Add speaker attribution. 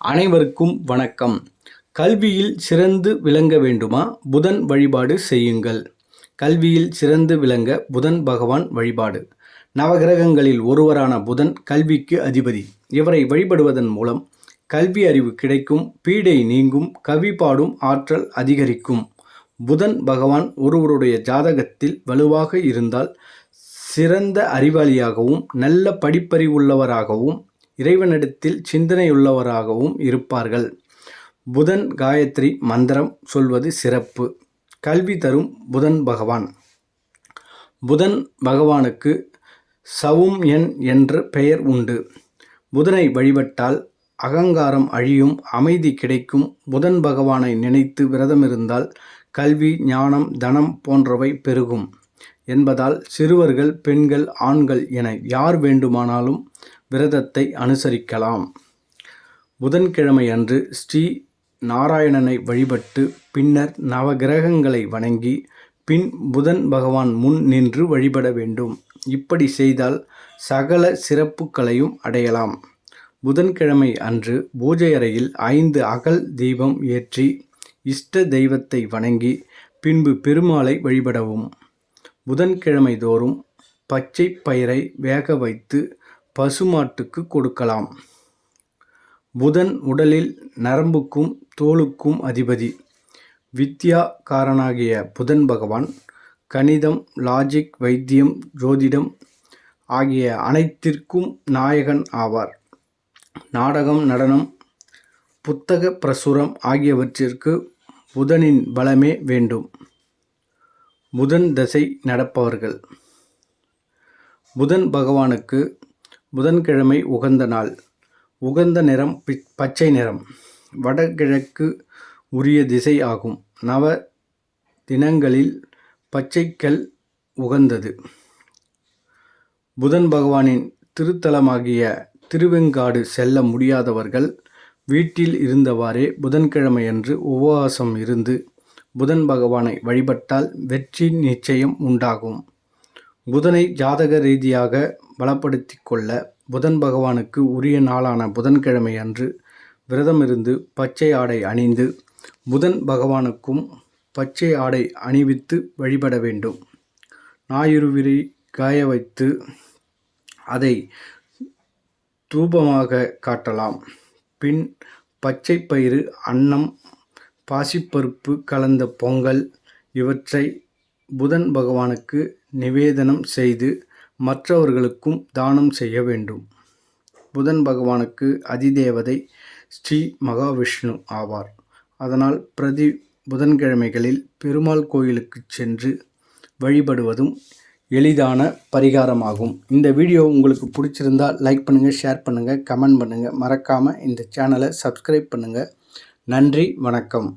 Speaker 1: அனைவருக்கும் வணக்கம். கல்வியில் சிறந்து விளங்க வேண்டுமா? புதன் வழிபாடு செய்யுங்கள். கல்வியில் சிறந்து விளங்க புதன் பகவான் வழிபாடு. நவகிரகங்களில் ஒருவரான புதன் கல்விக்கு அதிபதி. இவரை வழிபடுவதன் மூலம் கல்வி அறிவு கிடைக்கும் பீடை நீங்கும் கவி பாடும் ஆற்றல் அதிகரிக்கும். புதன் பகவான் ஒருவருடைய ஜாதகத்தில் வலுவாக இருந்தால் சிறந்த அறிவாளியாகவும் நல்ல படிப்பறிவுள்ளவராகவும் இறைவனிடத்தில் சிந்தனையுள்ளவராகவும் இருப்பார்கள். புதன் காயத்ரி மந்திரம் சொல்வது சிறப்பு. கல்வி தரும் புதன் பகவான். புதன் பகவானுக்கு சவும் எண் என்று பெயர் உண்டு. புதனை வழிபட்டால் அகங்காரம் அழியும் அமைதி கிடைக்கும். புதன் பகவானை நினைத்து விரதமிருந்தால் கல்வி ஞானம் தனம் போன்றவை பெருகும். என்பதால் சிறுவர்கள் பெண்கள் ஆண்கள் என யார் வேண்டுமானாலும் விரதத்தை அனுசரிக்கலாம். புதன்கிழமை அன்று ஸ்ரீ நாராயணனை வழிபட்டு பின்னர் நவகிரகங்களை வணங்கி பின் புதன் பகவான் முன் நின்று வழிபட வேண்டும். இப்படி செய்தால் சகல சிறப்புகளையும் அடையலாம். புதன்கிழமை அன்று பூஜை அறையில் ஐந்து அகல் தீபம் ஏற்றி இஷ்ட தெய்வத்தை வணங்கி பின்பு பெருமாளை வழிபடவும். புதன்கிழமை தோறும் பச்சை பயிரை வேக வைத்து பசுமாட்டுக்கு கொடுக்கலாம். புதன் உடலில் நரம்புக்கும் தோலுக்கும் அதிபதி. வித்யா காரனாகிய புதன் பகவான் கணிதம் லாஜிக் வைத்தியம் ஜோதிடம் ஆகிய அனைத்திற்கும் நாயகன் ஆவார். நாடகம் நடனம் புத்தக பிரசுரம் ஆகியவற்றிற்கு புதனின் பலமே வேண்டும். புதன் தசை நடப்பவர்கள். புதன் பகவானுக்கு புதன்கிழமை உகந்த நாள். உகந்த நிறம் பச்சை நிறம். வடகிழக்கு உரிய திசை ஆகும். நவ தினங்களில் பச்சைக்கல் உகந்தது. புதன் பகவானின் திருத்தலமாகிய திருவெங்காடு செல்ல முடியாதவர்கள் வீட்டில் இருந்தவாறே புதன்கிழமையன்று உபவாசம் இருந்து புதன் பகவானை வழிபட்டால் வெற்றி நிச்சயம் உண்டாகும். புதனை ஜாதக ரீதியாக பலப்படுத்தி கொள்ள புதன் பகவானுக்கு உரிய நாளான புதன்கிழமை அன்று விரதமிருந்து பச்சை ஆடை அணிந்து புதன் பகவானுக்கும் பச்சை ஆடை அணிவித்து வழிபட வேண்டும். ஞாயிறுவிரை காய வைத்து அதை தூபமாக காட்டலாம். பின் பச்சை பயிறு அன்னம் பாசிப்பருப்பு கலந்த பொங்கல் இவற்றை புதன் பகவானுக்கு நிவேதனம் செய்து மற்றவர்களுக்கும் தானம் செய்ய வேண்டும். புதன் பகவானுக்கு அதிதேவதை ஸ்ரீ மகாவிஷ்ணு ஆவார். அதனால் பிரதி புதன்கிழமைகளில் பெருமாள் கோயிலுக்கு சென்று வழிபடுவதும் எளிதான பரிகாரமாகும். இந்த வீடியோ உங்களுக்கு பிடிச்சிருந்தா லைக் பண்ணுங்கள் ஷேர் பண்ணுங்கள் கமெண்ட் பண்ணுங்கள் மறக்காமல் இந்த சேனலை சப்ஸ்கிரைப் பண்ணுங்கள் நன்றி வணக்கம்.